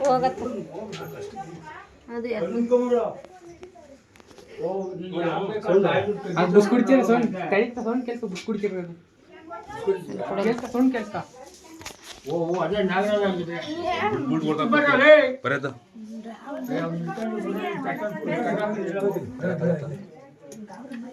ಹೋಗತ್ತ. ಅದು ಅದು ಬುಸ್ ಕುಡಿತೀರ ಸೌಂಡ್? ಕಡಿತ ಸೌಂಡ್ ಕೇಳ್ತಾ ಬುಸ್ ಕುಡಿತೀರ ಅದು ಕೇಳ್ತಾ ಸೌಂಡ್ ಕೇಳ್ತಾ ಓ ಓ, ಅದೇ ನಾಗರಾಜ ಆಗಿದೆ ಬುಲ್ಟ್ ಕೊಡ್ತಾ ಬರೆದ ಮಾಡಿ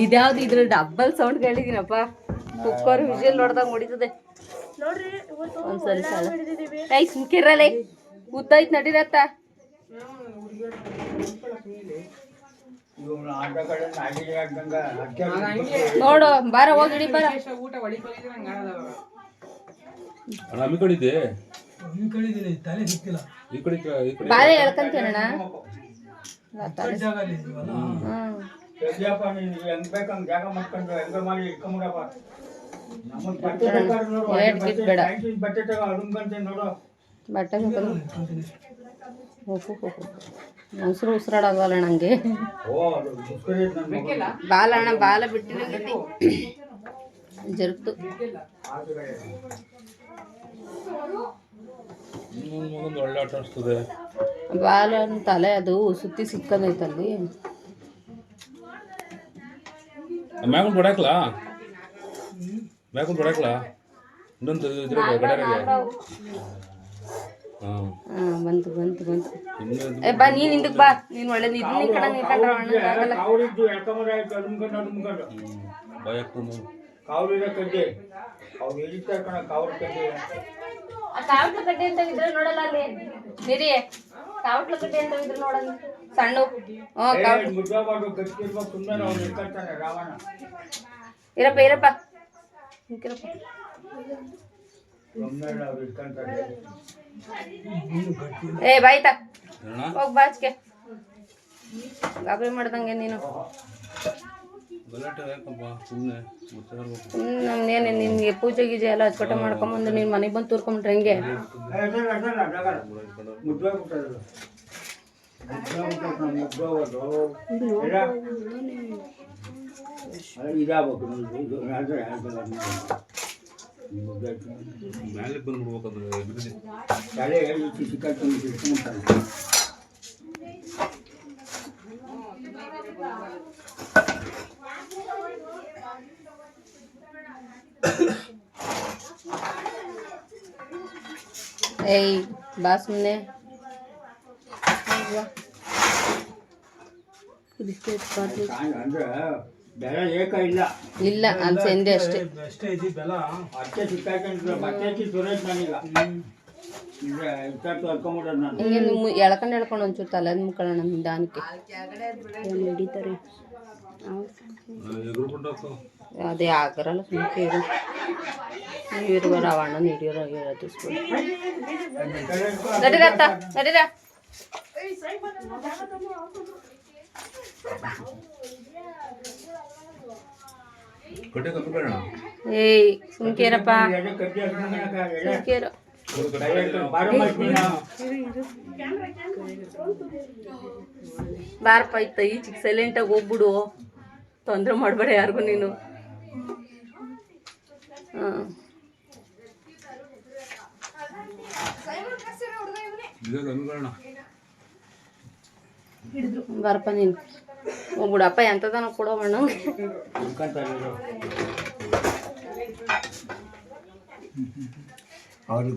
ಇದ್ಯಾವ್ದು ಇದ್ರ ಡಬ್ಬಲ್ ಸೌಂಡ್ ಕೇಳಿದೀನಪ್ಪ. ಕುಕ್ಕರ್ ವಿಜಲ್ ನೋಡ್ದಾಗ ಮುಡಿತದೆ ಒಂದ್ಸರಿ ಸಲ. ಐ ಸುಮ್ಕಿರಲ್ಲ ಉದ್ದಾಯ್ತು ನಡೀರತ್ತ. ನೋಡು ಬಾರ ಹೋಗಿ ಬಾರ. ಊಟ ಹೊಡಿಕೊಂಡಿದ್ರೆ ಹಂಗೆ ಈ ಕಡೆ ತಲೆ ಈ ಕಡೆ ಈ ಕಡೆ ಹೇಳ್ಕಂತೀನಣ್ಣ ಜಾಗ ಅಲ್ಲಿ ಇದೀವಲ್ಲ. ಹ್ಮ್. ಯಜ್ಞಪ್ಪ ನೀನು ಹೆಂಗ್ ಬೇಕಂಗ್ ಜಾಗ ಮಾಡ್ಕೊಂಡು ಹೆಂಗ ಮಾಡಿ ಇಟ್ಕೊಂಬಿಡಪ್ಪ? ನಮ್ಮನ್ನ ಬಟ್ಟೆ ಬೇಕಾದ್ರೆ ನೋಡು, ಗಿಟ್ ಬಟ್ಟೆ, ಬೇಡ. ಬಟ್ಟೆ ತಗೋ ನೋಡು. ಬಟ್ಟೆ ಉಸಿರು ಉಸಿರಾಡೋದಲ್ಲ ನಂಗೆ ಓ ಅದು ಮುಸ್ಕರಿ ಐತೆ ನನ್ನ ಮಗ. ಬಾಲ ಅಣ್ಣ ಬಾಲ ಬಿಟ್ಟಿನ ಜರುಗ್ತು. ಇನ್ನೊಂದು ಮಗಂದು ಒಳ್ಳೆ ಆಟ ಆಡಿಸ್ತದೆ ಬಾಲ ತಲೆ ಅದು ಸುತ್ತಿ ಸಿಕ್ಕದೈತಲ್ಲಿ ಇನ್ನೊಂದು ಬಂತು ಬಂತು ಬಂತು. ಏ ಬಾ ನೀನ್ ಹಿಂದಕ್ ಬಾ. ನೀನ್ ಒಳ್ಳೆ ಕಡೆ ನಿಂತ್ಕೊಂಡ್ರೆ ಆಗಲ್ಲ. ಕಾವಲಿದ್ದು ಎಳ್ಕೊಂಬರಾಯ್ತು ಅರುಮ್ಕೊಂಡು ಅರುಮ್ಕೊಂಡು ಭಯ ಆಗ್ತದೆ ಕಾವಲಿರೋ ಕಡ್ಡಿ ಅವ್ರು ಹಿಡಿತಾರೆ ಕಣ ಕಾವಲು ಕಡ್ಡಿ ಕಾವಟ್ಲ ಕಡ್ಡೆ ಅಂತ ಇದ್ರೆ ನೋಡಲ್ಲ ಅಲ್ಲಿ ನಿರಿ ಕಾವಟ್ಲ ಕಡ್ಡೆ ಅಂತ ಇದ್ರೆ ನೋಡಲ್ಲ ಸಣ್ಣ ಹ್ಞೂ ಏ, ಕಾವಟ್ಲ ಮುದ್ದಬಾರ್ದು ಗಟ್ಟಿರ್ಬೇಕು ಸುಮ್ಮನೆ ಅವ್ನು ಇಟ್ಕೊಳ್ತಾನೆ ರಾವಣ ಇರಪ್ಪ ಇರಪ್ಪ ಹಿಂಗಿರಪ್ಪ ಸುಮ್ಮನೆ ಅವ್ರು ಇಟ್ಕೊಂತಾರೆ ಏ ಬಾಯ್ತಾ ಅಣ್ಣ ಹೋಗ್ ಬಾಚ್ಕೆ ಗಾಬರಿ ಮಾಡ್ದಂಗೆ ನೀನು ನಮ್ದೇನೆ ನಿನ್ಗೆ ಪೂಜೆ ಗೀಜೆ ಎಲ್ಲ ಅಚ್ಚುಕಟ್ಟೆ ಮಾಡ್ಕೊಂಬಂದು ನೀನ್ ಮನೆಗೆ ಬಂದು ತೂರ್ಕೊಂಬಿಟ್ರೆ ಹೆಂಗೆ ಅದಲ್ಲ ಅದಲ್ಲ ಅದಲ್ಲ ಮುದ್ದೋಗ್ಬಿಟ್ಟದು ಮುದ್ದೋಗ್ಬಿಟ್ಟು ಮುದ್ದೋಗೋದು ಇದಾಗಬೇಕು ಇದು ಆದರೆ ಆಗಲ್ಲ ಮುದ್ದಾಯ್ತು ಮೇಲೆ ಬಂದ್ಬಿಡ್ಬೇಕಂದ್ರೆ ಬಿಡದಿ ತಲೆ ಇಟ್ಟು ಏಯ್ ಬಾಟ್ಲಿ ಅಂದ್ರೆ ಬೆಲೆ ಏಕ ಇಲ್ಲ ಇಲ್ಲ ಅಲ್ಲಿ ಸಂದೆ ಅಷ್ಟೇ ಅಷ್ಟೇ ಇದೆ ಬೆಲ ಅಕ್ಕೆ ಸಿಕ್ಕಾಕೊಂಡ್ರೆ ಮತ್ತೆ ಹಚ್ಚಿ ಸುರೇಶ್ ನಾನೀಗ. ಹಿಂಗೆ ಎಳ್ಕೊಂಡು ಎಳ್ಕೊಂಡು ಒಂಚೂರು ತಲೆ ಮುಕ್ಕಳ ನಿಧಾನಕ್ಕೆ. ದಾನಕ್ಕೆ ಹಿಡಿತಾರೆ ಅದೇ ಆಗರಲ್ಲ ಸುಮ್ಮನೆ ಇರು ಇವರು ಅಣ್ಣ ಹಿಡಿಯೋರ ಹೇಳತ್ತಿಸ್ಬಿಡು ನಡೀರತ್ತ ನಡೀರ. ಏಯ್ ಸುಮ್ಕೇರಪ್ಪ ಸುಮ್ಕೇರು ಬಾರಪ್ಪ, ಇತ್ತ ಈಚಿಗೆ ಸೈಲೆಂಟಾಗಿ ಹೋಗ್ಬಿಡು. ತೊಂದರೆ ಮಾಡಬೇಡ ಯಾರಿಗೂ ನೀನು. ಹಾಂ. ಬೇಡ ಬಾರಪ್ಪ ನೀನು. ಹೋಗ್ಬಿಡಪ್ಪ ಎಂಥದನ ಕೊಡೋ ಅಣ್ಣಂಗೆ ಅವ್ನಿಗೆ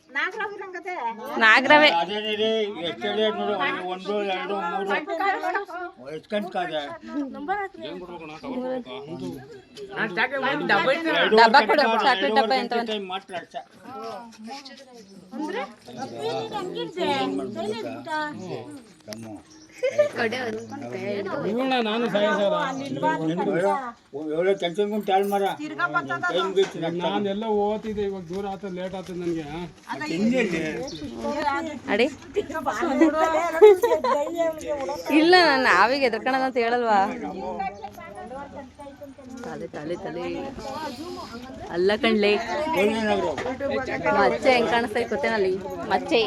ನಾಗರವೇ. ಒಂದು ಎರಡು ಮೂರು. ಡಬ್ಬ ಕೊಡು ಚಾಕ್ಲೇಟ್ ಡಬ್ಬ ಎಂತ ಮಾತ್ರ ನಾನು ಮರ? ನಾನೆಲ್ಲ ಓದ್ತಿದ್ದೆ ಇವಾಗ ದೂರ ಆತ ಲೇಟ್ ಆತ ನನಗೆ. ಅಡಿ. ಇಲ್ಲ ನಾನು ನಾವಿಗೆ ಎದ್ರಕಣದ ಅಂತ ಹೇಳಲ್ವಾ? ತಲೆ ತಲೆ ತಲೆ. ಅಲ್ಲ ಕಣ್ಲೆ. ಮಚ್ಚೆ ಹೆಂಗ್ ಕಾಣಿಸ್ತೈತೆ ಗೊತ್ತೇನಲ್ಲಿ ಮಚ್ಚೆ.